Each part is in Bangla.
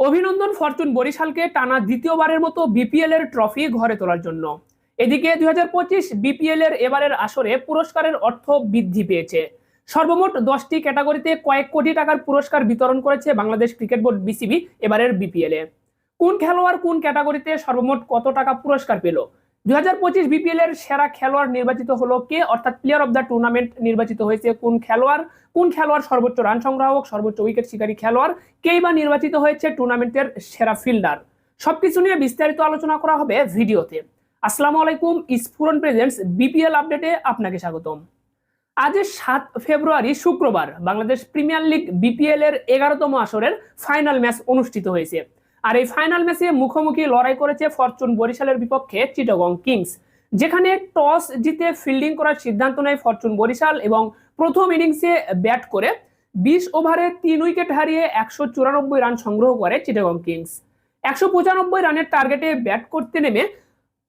অভিনন্দন ফরচুন বরিশালকে টানা দ্বিতীয়বারের মতো বিপিএল এর ট্রফি ঘরে তোলার জন্য। এদিকে দুই হাজার পঁচিশ বিপিএল এর এবারের আসরে পুরস্কারের অর্থ বৃদ্ধি পেয়েছে। সর্বমোট দশটি ক্যাটাগরিতে কয়েক কোটি টাকার পুরস্কার বিতরণ করেছে বাংলাদেশ ক্রিকেট বোর্ড বিসিবি এবারের বিপিএল। এ কোন খেলোয়াড় কোন ক্যাটাগরিতে সর্বমোট কত টাকা পুরস্কার পেল? দুই হাজার পঁচিশ বিপিএল এর সেরা খেলোয়াড় নির্বাচিত হলো কে? অর্থাৎ প্লেয়ার অফ দ্য টুর্নামেন্ট নির্বাচিত হয়েছে কোন খেলোয়াড়? কোন খেলোয়াড় সর্বোচ্চ রান সংগ্রাহক, সর্বোচ্চ উইকেট শিকারী খেলোয়াড়? কেই বা নির্বাচিত হয়েছে টুর্নামেন্টের সেরা ফিল্ডার সবকিছু নিয়ে বিস্তারিত আলোচনা করা হবে ভিডিওতে। আসসালামু আলাইকুম স্ফুরন প্রেজেন্টস বিপিএল আপডেটে আপনাকে স্বাগতম। আজ সাত ফেব্রুয়ারি, শুক্রবার বাংলাদেশ প্রিমিয়ার লিগ বিপিএল এর এগারোতম আসরের ফাইনাল ম্যাচ অনুষ্ঠিত হয়েছে। আর এই ফাইনাল ম্যাচে মুখোমুখি লড়াই করেছে ফরচুন বরিশালের বিপক্ষে চিটাগং কিংস যেখানে টস জিতে ফিল্ডিং করার সিদ্ধান্ত নেয় ফরচুন বরিশাল এবং প্রথম ইনিংসে ব্যাট করে বিশ ওভারে তিন উইকেট হারিয়ে একশো চুরানব্বই রান সংগ্রহ করে চিটাগং কিংস একশো পঁচানব্বই রানের টার্গেটে ব্যাট করতে নেমে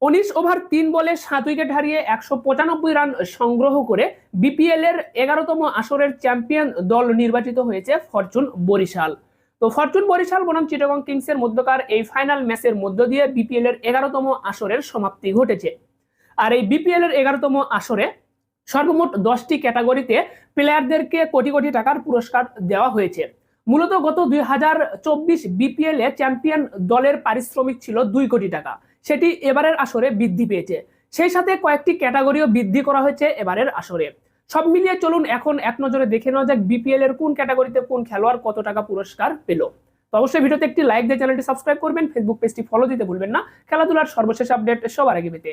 উনিশ ওভার তিন বলে সাত উইকেট হারিয়ে একশো পঁচানব্বই রান সংগ্রহ করে বিপিএল এর এগারোতম আসরের চ্যাম্পিয়ন দল নির্বাচিত হয়েছে ফরচুন বরিশাল। তো ফরচুন বরিশাল, বনাম চিটাগং কিংসের মধ্যকার এই ফাইনাল ম্যাচের মধ্য দিয়ে বিপিএল এর এগারোতম আসরের সমাপ্তি ঘটেছে। আর এই বিপিএল এর এগারোতম আসরে সর্বমোট দশটি ক্যাটাগরিতে প্লেয়ারদেরকে কোটি কোটি টাকার পুরস্কার দেওয়া হয়েছে। মূলত গত দুই হাজার চব্বিশ বিপিএল এ চ্যাম্পিয়ন দলের পারিশ্রমিক ছিল দুই কোটি টাকা। সেটি এবারের আসরে বৃদ্ধি পেয়েছে। সেই সাথে কয়েকটি ক্যাটাগরিও বৃদ্ধি করা হয়েছে এবারের আসরে। সব মিলিয়ে চলুন এখন এক নজরে দেখে নেওয়া যাক বিপিএল এর কোন ক্যাটাগরিতে কোন খেলোয়াড় কত টাকা পুরস্কার পেল। তো অবশ্যই ভিডিওতে একটি লাইক দিয়ে চ্যানেলটি সাবস্ক্রাইব করবেন ফেসবুক পেজটি ফলো দিতে ভুলবেন না। খেলাধুলার সর্বশেষ আপডেট সবার আগে পেতে।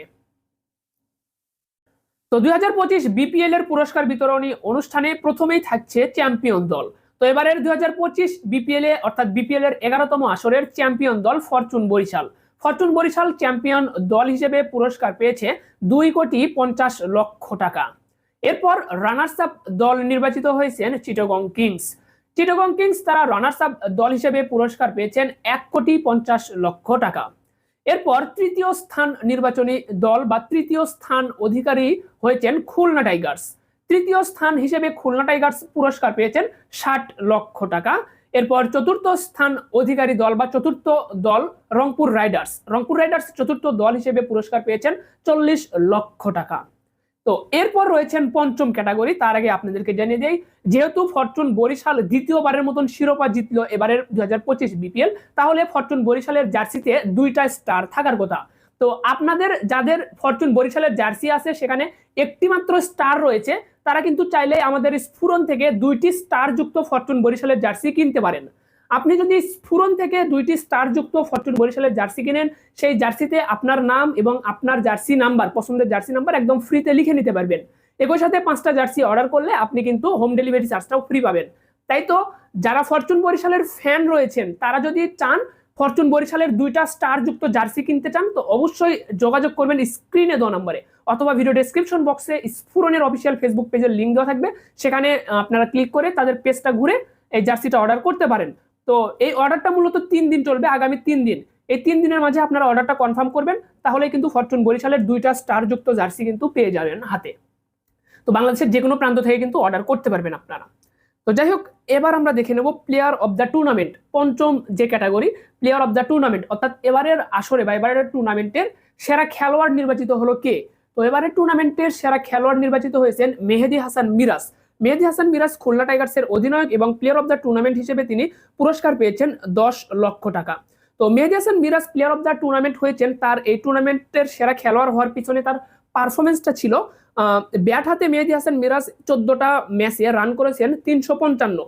তো দুই হাজার পঁচিশ বিপিএল এর পুরস্কার বিতরণী অনুষ্ঠানে প্রথমেই থাকছে চ্যাম্পিয়ন দল। তো এবারের দুই হাজার পঁচিশ বিপিএল এ, অর্থাৎ বিপিএল এর এগারোতম আসরের চ্যাম্পিয়ন দল Fortune Barishal. Fortune Barishal champion দল হিসেবে পুরস্কার পেয়েছে দুই কোটি পঞ্চাশ লক্ষ টাকা। এরপর রানার্স আপ দল নির্বাচিত হয়েছেন চিটগং কিংস চিটগং কিংস তারা রানার্স আপ দল হিসেবে পুরস্কার পেয়েছেন এক কোটি পঞ্চাশ লক্ষ টাকা। এরপর তৃতীয় স্থান নির্বাচনী দল বা তৃতীয় স্থান অধিকারী হয়েছেন খুলনা টাইগার্স তৃতীয় স্থান হিসেবে খুলনা টাইগার্স পুরস্কার পেয়েছেন ষাট লক্ষ টাকা। এরপর চতুর্থ স্থান অধিকারী দল বা চতুর্থ দল রংপুর রাইডার্স রংপুর রাইডার্স চতুর্থ দল হিসেবে পুরস্কার পেয়েছেন চল্লিশ লক্ষ টাকা। তো এরপর রয়েছেন পঞ্চম ক্যাটাগরি। তার আগে আপনাদেরকে জানিয়ে দেই, যেহেতু ফরচুন বরিশাল দ্বিতীয়বারের মতন শিরোপা জিতলো এবারের দুই হাজার পঁচিশ বিপিএল, তাহলে ফরচুন বরিশালের জার্সিতে দুইটা স্টার থাকার কথা। তো আপনাদের যাদের ফরচুন বরিশালের জার্সি আছে, সেখানে একটি মাত্র স্টার রয়েছে, তারা কিন্তু চাইলে আমাদের স্ফুরন থেকে দুইটি স্টার যুক্ত ফরচুন বরিশালের জার্সি কিনতে পারেন। আপনি যদি স্ফুরন থেকে দুইটি স্টার যুক্ত ফরচুন বরিশালের জার্সি কিনেন, সেই জার্সিতে আপনার নাম এবং আপনার জার্সি নাম্বার, পছন্দের জার্সি নাম্বার একদম ফ্রিতে লিখে নিতে পারবেন। একই সাথে পাঁচটা জার্সি অর্ডার করলে আপনি কিন্তু হোম ডেলিভারি চার্জটাও ফ্রি পাবেন। তাই তো, যারা ফরচুন বরিশালের ফ্যান রয়েছেন, তারা যদি চান ফরচুন বরিশালের দুইটা স্টার যুক্ত জার্সি কিনতে চান, তো অবশ্যই যোগাযোগ করবেন স্ক্রিনে দেওয়া নম্বরে অথবা ভিডিও ডেসক্রিপশন বক্সে স্ফুরনের অফিসিয়াল ফেসবুক পেজের লিঙ্ক দেওয়া থাকবে। সেখানে আপনারা ক্লিক করে তাদের পেজটা ঘুরে এই জার্সিটা অর্ডার করতে পারেন। তো এই অর্ডারটা মূলত তিন দিন চলবে, আগামী তিন দিন। এই তিন দিনের মাঝে আপনারা অর্ডারটা কনফার্ম করবেন তাহলে কিন্তু ফরচুন বরিশালের দুইটা স্টার যুক্ত জার্সি কিন্তু পেয়ে যাবেন হাতে। তো বাংলাদেশের যে কোনো প্রান্ত থেকে কিন্তু অর্ডার করতে পারবেন আপনারা। তো যাই হোক, এবার আমরা দেখে নেব প্লেয়ার অব দ্য টুর্নামেন্ট পঞ্চম যে category player of the tournament অর্থাৎ এবারের আসরে বা এবারের টুর্নামেন্টের সেরা খেলোয়াড় নির্বাচিত হলো কে? তো এবারের টুর্নামেন্টের সেরা খেলোয়াড় নির্বাচিত হয়েছেন মেহেদি হাসান মিরাজ। মেহেদি হাসান মিরাজ, খুলনা টাইগার্সের অধিনায়ক এবং প্লেয়ার অব দ্য টুর্নামেন্ট হিসেবে তিনি পুরস্কার পেয়েছেন দশ লক্ষ টাকা। তো Mehedi Hasan Miraz player of the tournament হয়েছেন, তার এই টুর্নামেন্টের সেরা খেলোয়াড় হওয়ার পিছনে তার পারফরমেন্সটা ছিল ব্যাট হাতে মেহেদি হাসান মিরাজ চোদ্দটা ম্যাচে রান করেছেন তিনশো পঞ্চান্ন।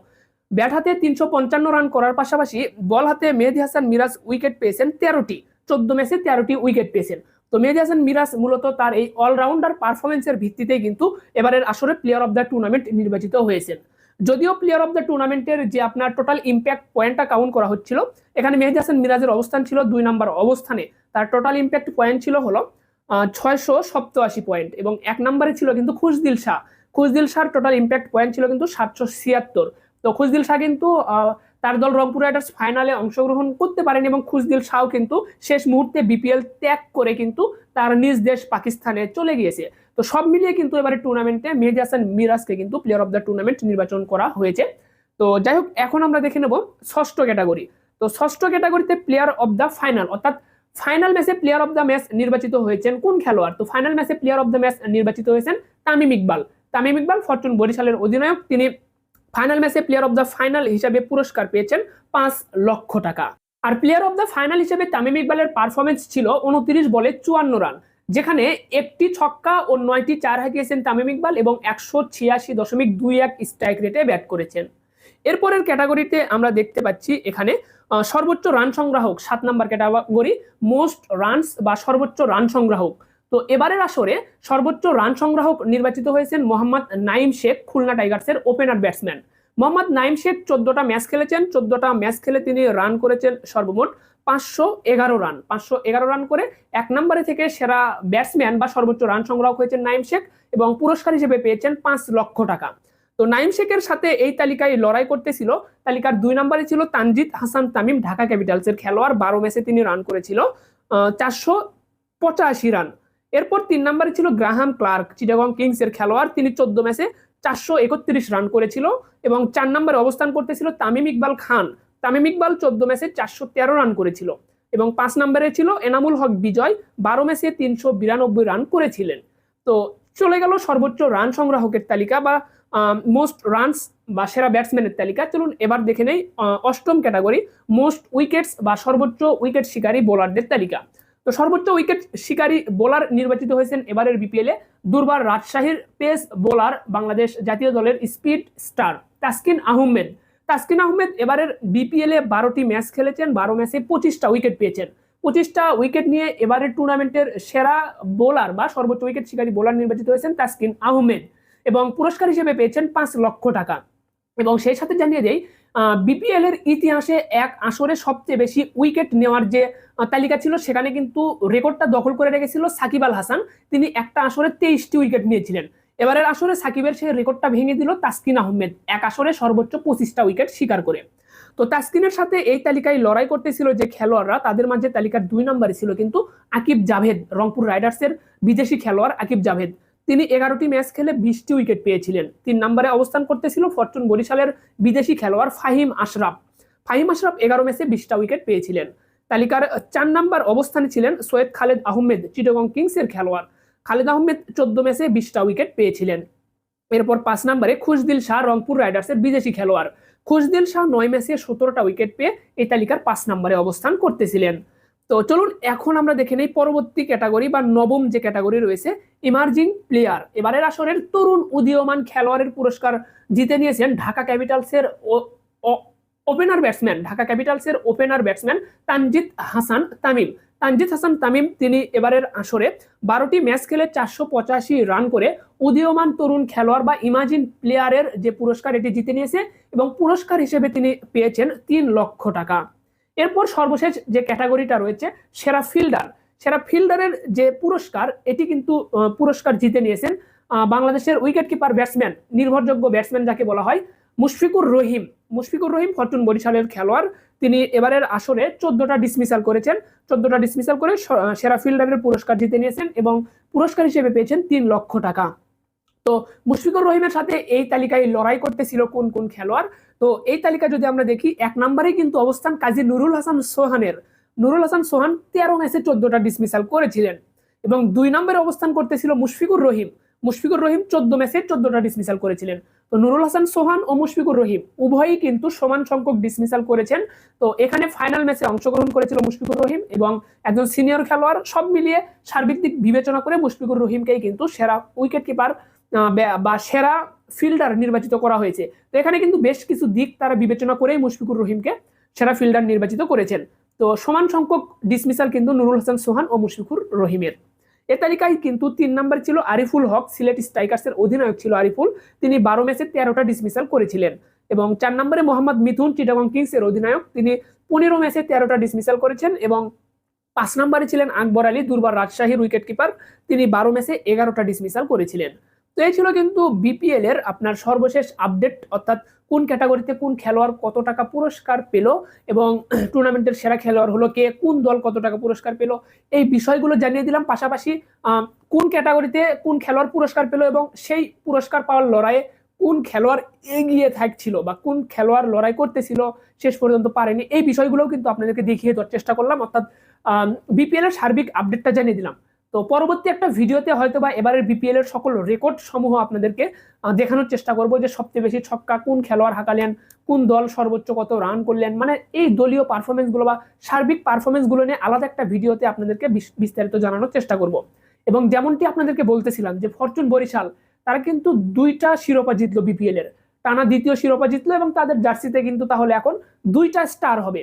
ব্যাট হাতে তিনশো পঞ্চান্ন রান করার পাশাপাশি বল হাতে মেহেদি হাসান মিরাজ উইকেট পেয়েছেন তেরোটি, চোদ্দ ম্যাচে তেরোটি উইকেট পেয়েছেন। তো মেহেদি হাসান মিরাজ মূলত তার এই অলরাউন্ডার পারফরমেন্সের ভিত্তিতেই কিন্তু এবারের আসরে প্লেয়ার অফ দ্য টুর্নামেন্ট নির্বাচিত হয়েছেন। যদিও প্লেয়ার অফ দ্য টুর্নামেন্টের যে আপনার টোটাল ইম্প্যাক্ট পয়েন্টটা কাউন্ট করা হচ্ছিল, এখানে মেহেদি হাসান মিরাজের অবস্থান ছিল দুই নম্বর অবস্থানে। তার টোটাল ইম্প্যাক্ট পয়েন্ট ছিল হলো ছয়শো সপ্তআশি পয়েন্ট এবং এক নম্বরে ছিল কিন্তু খুশদিল শাহ। খুশদিল শাহর টোটাল ইম্প্যাক্ট পয়েন্ট ছিল কিন্তু সাতশো ছিয়াত্তর। তো খুশদিল শাহ কিন্তু তার দল রংপুর রাইডার্স ফাইনালে অংশগ্রহণ করতে পারেন এবং খুশদিল শাহ কিন্তু শেষ মুহূর্তে বিপিএল ত্যাগ করে কিন্তু তার নিজ দেশ পাকিস্তানে চলে গিয়েছে। তো সব মিলিয়ে কিন্তু এবারে টুর্নামেন্টে মেহেদি হাসান মিরাজকে কিন্তু প্লেয়ার অফ দ্য টুর্নামেন্ট নির্বাচন করা হয়েছে। তো যাই হোক, এখন আমরা দেখে নেব ষষ্ঠ ক্যাটাগরি তো ষষ্ঠ ক্যাটাগরিতে প্লেয়ার অফ দ্য ফাইনাল অর্থাৎ ফাইনাল ম্যাচে প্লেয়ার অফ দ্য ম্যাচ নির্বাচিত হয়েছেন কোন খেলোয়াড়? তো ফাইনাল ম্যাচে প্লেয়ার অফ দ্য ম্যাচ নির্বাচিত হয়েছেন তামিম ইকবাল। তামিম ইকবাল ফরচুন বরিশালের অধিনায়ক, তিনি ফাইনাল ম্যাচে প্লেয়ার অফ দ্য ফাইনাল হিসাবে পুরস্কার পেয়েছেন পাঁচ লক্ষ টাকা। আর প্লেয়ার অফ দ্য ফাইনাল হিসেবে তামিম ইকবালের পারফরমেন্স ছিল উনত্রিশ বলে চুয়ান্ন রান, যেখানে একটি ছক্কা ও নয়টি চার হাঁকিয়েছেন তামিম ইকবাল এবং একশো ছিয়াশি দশমিক দুই এক স্ট্রাইক রেটে ব্যাট করেছেন। এরপরের ক্যাটাগরিতে আমরা দেখতে পাচ্ছি এখানে সর্বোচ্চ রান সংগ্রাহক, সাত নাম্বার ক্যাটাগরি মোস্ট রানস বা সর্বোচ্চ রান সংগ্রাহক তো এবারের আসরে সর্বোচ্চ রান সংগ্রাহক নির্বাচিত হয়েছেন মোহাম্মদ নাইম শেখ, খুলনা টাইগার্সের ওপেনার ব্যাটসম্যান মোহাম্মদ নাইম শেখ চোদ্দটা ম্যাচ খেলেছেন, চোদ্দটা ম্যাচ খেলে তিনি রান করেছেন সর্বমোট পাঁচশো এগারো রান পাঁচশো এগারো রান করে এক নম্বরে থেকে সেরা ব্যাটসম্যান বা সর্বোচ্চ রান সংগ্রাহক হয়েছেন নাইম শেখ এবং পুরস্কার হিসেবে পেয়েছেন পাঁচ লক্ষ টাকা। তো নাইম শেখের সাথে এই তালিকায় লড়াই করতেছিল, তালিকার দুই নম্বরে ছিল তানজিদ হাসান তামিম, ঢাকা ক্যাপিটালসের খেলোয়াড়, বারো ম্যাচে তিনি রান করেছিল চারশো পঁচাশি রান এরপর তিন নম্বরে ছিল গ্রাহাম ক্লার্ক, চিটাগং কিংসের খেলোয়াড়। তিনি চোদ্দ ম্যাচে চারশো একত্রিশ রান করেছিল এবং চার নম্বরে অবস্থান করতেছিল তামিম ইকবাল খান। তামিম ইকবাল চোদ্দ ম্যাচে চারশো তেরো রান করেছিল এবং পাঁচ নম্বরে ছিল এনামুল হক বিজয়, বারো ম্যাচে তিনশো বিরানব্বই রান করেছিলেন। তো চলে গেল সর্বোচ্চ রান সংগ্রাহকের তালিকা বা মোস্ট রানস বা সেরা ব্যাটসম্যানের তালিকা। চলুন এবার দেখে নেই অষ্টম ক্যাটাগরি মোস্ট উইকেটস বা সর্বোচ্চ উইকেট শিকারী বোলারদের তালিকা। তো সর্বোচ্চ উইকেট শিকারী বোলার নির্বাচিত হয়েছেন এবারের বিপিএলে দুর্বার রাজশাহীর পেস বোলার বাংলাদেশ জাতীয় দলের স্পিড স্টার তাসকিন আহমেদ। তাসকিন আহমেদ এবারের বিপিএল বারোটি ম্যাচ খেলেছেন, বারো ম্যাচে পঁচিশটা উইকেট পেয়েছেন। পঁচিশটা উইকেট নিয়ে এবারের টুর্নামেন্টের সেরা বোলার বা সর্বোচ্চ উইকেট শিকারী বোলার নির্বাচিত হয়েছেন তাসকিন আহমেদ এবং পুরস্কার হিসেবে পেয়েছেন পাঁচ লক্ষ টাকা। এবং সেই সাথে জানিয়ে দেই বিপিএল এর ইতিহাসে এক আসরে সবচেয়ে বেশি উইকেট নেওয়ার যে তালিকা ছিল, সেখানে কিন্তু রেকর্ডটা দখল করে রেখেছিল সাকিব আল হাসান। তিনি একটা আসরে তেইশটি উইকেট নিয়েছিলেন। এবারের আসরে সাকিবের সেই রেকর্ডটা ভেঙে দিল তাসকিন আহমেদ। এক আসরে সর্বোচ্চ পঁচিশটা উইকেট শিকার করে। তো তাসকিনের সাথে এই তালিকায় লড়াই করতেছিল যে খেলোয়াড়রা, তাদের মাঝে তালিকার দুই নম্বরে ছিল কিন্তু আকিব জাভেদ, রংপুর রাইডার্সের বিদেশি খেলোয়াড় আকিব জাভেদ। তিনি এগারোটি ম্যাচ খেলে বিশটি উইকেট পেয়েছিলেন। তিন নম্বরে অবস্থান করতেছিল ফরচুন বরিশালের বিদেশি খেলোয়াড় ফাহিম আশরাফ। ফাহিম আশরাফ এগারো ম্যাচে বিশটা উইকেট পেয়েছিলেন। তালিকার চার নম্বর অবস্থানে ছিলেন সৈয়দ খালেদ আহমেদ, চিটগং কিংসের খেলোয়াড়। খালেদ আহমেদ চোদ্দ ম্যাচে বিশটা উইকেট পেয়েছিলেন। এরপর পাঁচ নম্বরে খুশদিল শাহ, রংপুর রাইডার্সের বিদেশি খেলোয়াড়। খুশদিল শাহ নয় ম্যাচে সতেরোটা উইকেট পেয়ে এই তালিকার পাঁচ নম্বরে অবস্থান করতেছিলেন। তো চলুন এখন আমরা দেখে নেই পরবর্তী ক্যাটাগরি বা নবম যে ক্যাটাগরি রয়েছে ইমার্জিং প্লেয়ার এবারের আসরের তরুণ উদীয়মান খেলোয়াড়ের পুরস্কার জিতে নিয়েছেন ঢাকা ক্যাপিটালসের ওপেনার ব্যাটসম্যান ঢাকা ক্যাপিটালসের ওপেনার ব্যাটসম্যান তানজিদ হাসান তামিম। তানজিদ হাসান তামিম তিনি এবারের আসরে বারোটি ম্যাচ খেলে চারশো পঁচাশি রান করে উদীয়মান তরুণ খেলোয়াড় বা ইমাজিন প্লেয়ারের যে পুরস্কার এটি জিতে নিয়েছে এবং পুরস্কার হিসেবে তিনি পেয়েছেন তিন লক্ষ টাকা। এরপর সর্বশেষ যে ক্যাটাগরিটা রয়েছে, সেরা ফিল্ডার। সেরা ফিল্ডারের যে পুরস্কার, এটি কিন্তু পুরস্কার জিতে নিয়েছেন বাংলাদেশের উইকেট কিপার ব্যাটসম্যান, নির্ভরযোগ্য ব্যাটসম্যান যাকে বলা হয়, মুশফিকুর রহিম। মুশফিকুর রহিম ফরচুন বরিশালের খেলোয়াড়। তিনি এবারের আসরে চোদ্দটা ডিসমিসাল করেছেন। চোদ্দটা ডিসমিসাল করে সেরা ফিল্ডারের পুরস্কার জিতে নিয়েছেন এবং পুরস্কার হিসেবে পেয়েছেন তিন লক্ষ টাকা। তো মুশফিকুর রহিমের সাথে এই তালিকায় লড়াই করতেছিল কোন কোন খেলোয়াড়? তো এই তালিকা যদি আমরা দেখি, এক নম্বরে কিন্তু অবস্থান কাজী নুরুল হাসান সোহানের। নুরুল হাসান সোহান তেরো ম্যাচে চোদ্দটা ডিসমিসাল করেছিলেন এবং দুই নম্বরে অবস্থান করতেছিল মুশফিকুর রহিম। মুশফিকুর রহিম চোদ্দ ম্যাচে চোদ্দটা ডিসমিসাল করেছিলেন। তো নুরুল হাসান সোহান ও মুশফিকুর রহিম উভয়ই কিন্তু সমান সংখ্যক ডিসমিসাল করেছেন। তো এখানে ফাইনাল ম্যাচে অংশগ্রহণ করেছিল মুশফিকুর রহিম এবং একজন সিনিয়র খেলোয়াড় সব মিলিয়ে সার্বিক দিক বিবেচনা করে মুশফিকুর রহিমকেই কিন্তু সেরা উইকেট কিপার বা সেরা ফিল্ডার নির্বাচিত করা হয়েছে। তো এখানে কিন্তু বেশ কিছু দিক তারা বিবেচনা করেই মুশফিকুর রহিমকে সেরা ফিল্ডার নির্বাচিত করেছেন। তো সমান সংখ্যক ডিসমিসাল কিন্তু নুরুল হাসান সোহান ও মুশফিকুর রহিমের। এ তালিকায় কিন্তু তিন নম্বর ছিল আরিফুল হক, সিলেট স্ট্রাইকার্সের অধিনায়ক ছিল আরিফুল। তিনি বারো ম্যাচে তেরোটা ডিসমিসাল করেছিলেন এবং চার নম্বরে মোহাম্মদ মিথুন, চিটাগং কিংসের অধিনায়ক। তিনি পনেরো ম্যাচে তেরোটা ডিসমিসাল করেছেন এবং পাঁচ নম্বরে ছিলেন আকবর আলী, দুর্বার রাজশাহীর উইকেট কিপার তিনি বারো ম্যাচে এগারোটা ডিসমিসাল করেছিলেন। তো এই ছিল কিন্তু বিপিএল এর আপনার সর্বশেষ আপডেট অর্থাৎ কোন ক্যাটাগরিতে কোন খেলোয়াড় কত টাকা পুরস্কার পেল এবং টুর্নামেন্টের সেরা খেলোয়াড় হলো কে, কোন দল কত টাকা পুরস্কার পেল, এই বিষয়গুলো জানিয়ে দিলাম। পাশাপাশি কোন ক্যাটাগরিতে কোন খেলোয়াড় পুরস্কার পেল এবং সেই পুরস্কার পাওয়ার লড়াইয়ে কোন খেলোয়াড় এগিয়ে থাকছিল বা কোন খেলোয়াড় লড়াই করতেছিল শেষ পর্যন্ত পারেনি, এই বিষয়গুলোও কিন্তু আপনাদেরকে দেখিয়ে দেওয়ার চেষ্টা করলাম। অর্থাৎ বিপিএল এর সার্বিক আপডেটটা জানিয়ে দিলাম। তো পরবর্তী একটা ভিডিওতে হয়তো বা এবারের বিপিএল এর সকল রেকর্ড সমূহ আপনাদেরকে দেখানোর চেষ্টা করব যে সবচেয়ে বেশি ছক্কা কোন খেলোয়াড় হাঁকালেন, কোন দল সর্বোচ্চ কত রান করলেন মানে এই দলীয় পারফরমেন্সগুলো বা সার্বিক পারফরমেন্সগুলো নিয়ে আলাদা একটা ভিডিওতে আপনাদেরকে বিস্তারিত জানানোর চেষ্টা করব। এবং যেমনটি আপনাদেরকে বলতেছিলাম যে ফরচুন বরিশাল, তারা কিন্তু দুইটা শিরোপা জিতলো বিপিএল এর। টানা দ্বিতীয় শিরোপা জিতলো এবং তাদের জার্সিতে কিন্তু তাহলে এখন দুইটা স্টার হবে।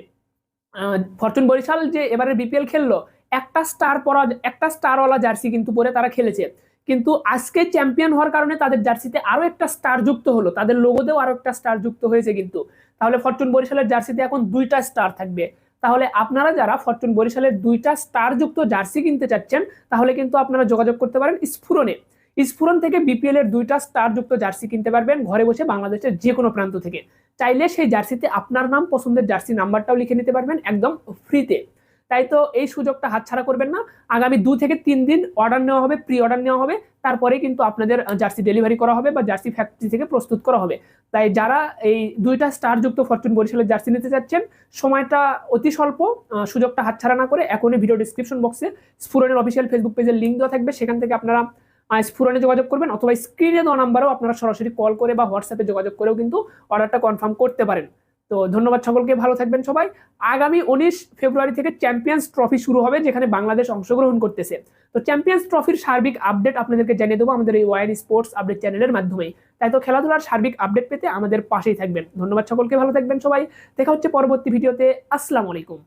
ফরচুন বরিশাল যে এবারে বিপিএল খেললো একটা স্টার পরা, একটা স্টারওয়ালা জার্সি কিন্তু পরে তারা খেলেছে। কিন্তু আজকে চ্যাম্পিয়ন হওয়ার কারণে তাদের জার্সিতে আরও একটা স্টার যুক্ত হলো। তাদের লোগোতেও আরও একটা স্টার যুক্ত হয়েছে কিন্তু। তাহলে ফরচুন বরিশালের জার্সিতে এখন দুইটা স্টার থাকবে। তাহলে আপনারা যারা ফরচুন বরিশালের দুইটা স্টার যুক্ত জার্সি কিনতে চাচ্ছেন, তাহলে কিন্তু আপনারা যোগাযোগ করতে পারেন স্ফুরনে স্ফুরন থেকে বিপিএল এর দুইটা স্টার যুক্ত জার্সি কিনতে পারবেন ঘরে বসে বাংলাদেশের যে কোনো প্রান্ত থেকে। চাইলে সেই জার্সিতে আপনার নাম, পছন্দের জার্সি নাম্বারটাও লিখে নিতে পারবেন একদম ফ্রিতে তাই তো এই সুযোগটা হাতছাড়া করবেন না। আগামী দু থেকে তিন দিন অর্ডার নেওয়া হবে প্রি অর্ডার নেওয়া হবে। তারপরে কিন্তু আপনাদের জার্সি ডেলিভারি করা হবে বা জার্সি ফ্যাক্টরি থেকে প্রস্তুত করা হবে। তাই যারা এই দুইটা স্টার যুক্ত ফরচুন বরিশালের জার্সি নিতে চাচ্ছেন সময়টা অতি স্বল্প সুযোগটা হাতছাড়া না করে এখনই ভিডিও ডিসক্রিপশন বক্সে স্ফুরনের অফিসিয়াল ফেসবুক পেজের লিঙ্ক দেওয়া থাকবে। সেখান থেকে আপনারা আহ, স্ফুরনে যোগাযোগ করবেন অথবা স্ক্রিনে দেওয়া নাম্বারেও আপনারা সরাসরি কল করে বা হোয়াটসঅ্যাপে যোগাযোগ করেও কিন্তু অর্ডারটা কনফার্ম করতে পারেন। তো ধন্যবাদ সকলকে, ভালো থাকবেন সবাই। আগামী উনিশ ফেব্রুয়ারি থেকে চ্যাম্পিয়ন্স ট্রফি শুরু হবে, যেখানে বাংলাদেশ অংশগ্রহণ করতেছে। তো চ্যাম্পিয়ন্স ট্রফির সার্বিক আপডেট আপনাদেরকে জানিয়ে দেবো আমাদের এই ওয়াইন স্পোর্টস আপডেট চ্যানেলের মাধ্যমে তাই তো খেলাধুলার সার্বিক আপডেট পেতে আমাদের পাশেই থাকবেন। ধন্যবাদ সকলকে, ভালো থাকবেন সবাই। দেখা হচ্ছে পরবর্তী ভিডিওতে। আসসালামু আলাইকুম।